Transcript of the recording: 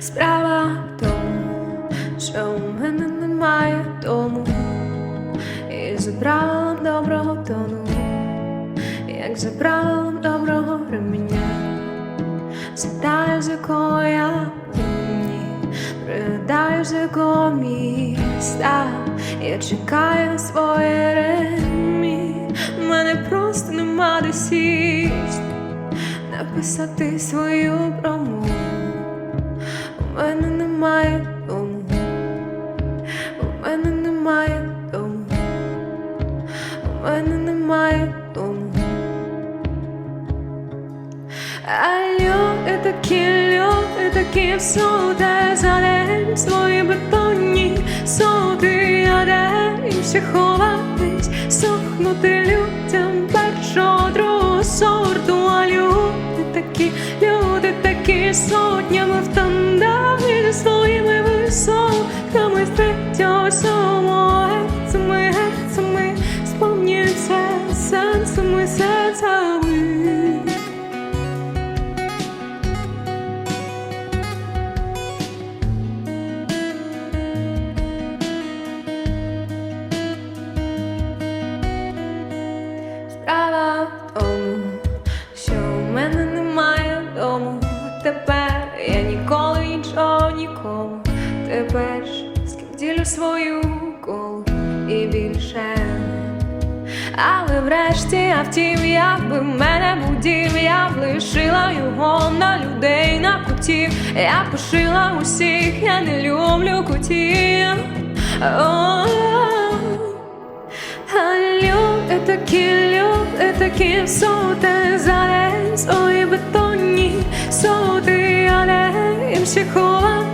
Справа в тому, що у мене немає дому, і за правилом доброго тону, як за правилом доброго ремня, Згадаю, з якого я ні, пригадаю, з якого міста я чекаю своє ремі. У мене просто нема де сість, написати свою промову. Немає дому, у мене немає дому, у мене немає дому. А люди такі, люди такі всюди за свої бетонні суди, а де їм ще ховатись, сохнути людям першого, другого сорту, а люди такі, люди такі сотнями в сенсами, серцями. Справа в що у мене немає дому. Тепер я ніколи нічого нікому. Тепер ж з ким ділю свою колу і більше. Але врешті, а втім, якби мене будів, я б лишила його на людей, на котів. Я пошила усіх, я не люблю котів. О-о-о. А люди такі, люди такі всюди за свої бетонні суди, але їм ще сохнути